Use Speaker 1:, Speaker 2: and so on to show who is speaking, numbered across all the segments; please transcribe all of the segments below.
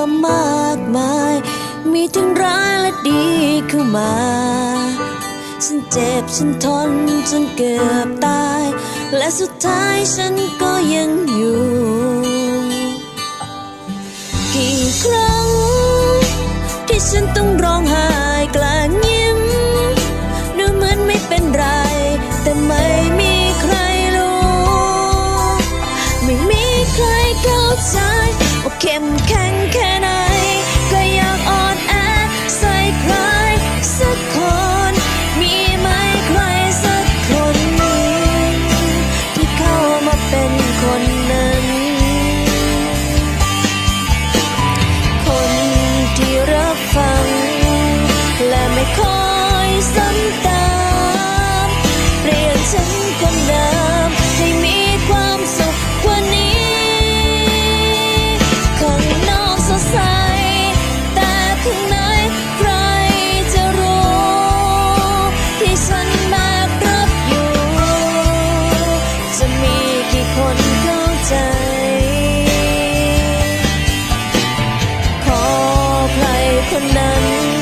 Speaker 1: มามากมาย มีทั้งร้ายและดีเข้ามา ฉันเจ็บฉันทนจนเกือบตาย และสุดท้ายฉันก็ยังอยู่ กี่ครั้ง ที่ฉันต้องร้องไห้กลางยิ้ม ดูเหมือนไม่เป็นไร แต่ไม่มีใครรู้ ไม่มีใครเข้าใจว่าเข้มแข็ง 可能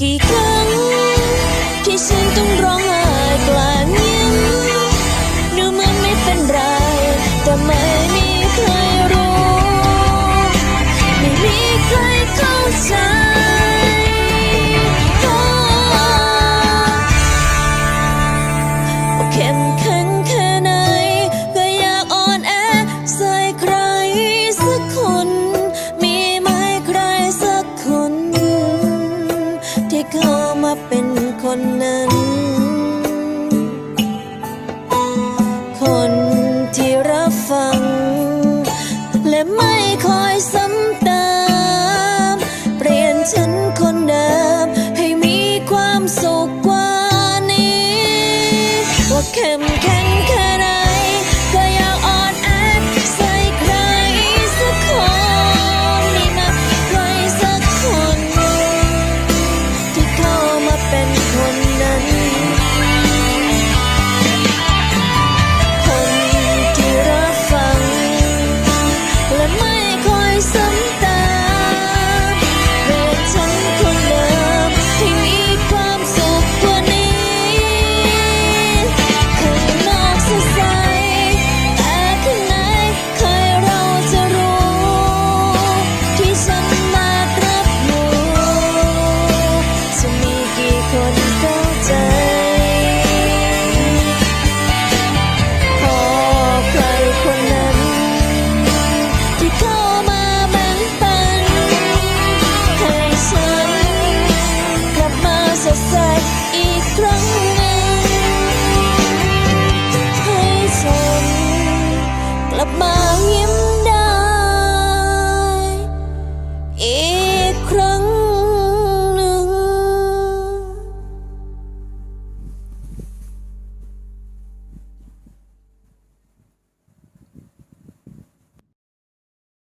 Speaker 1: 一个 เข้มแข็ง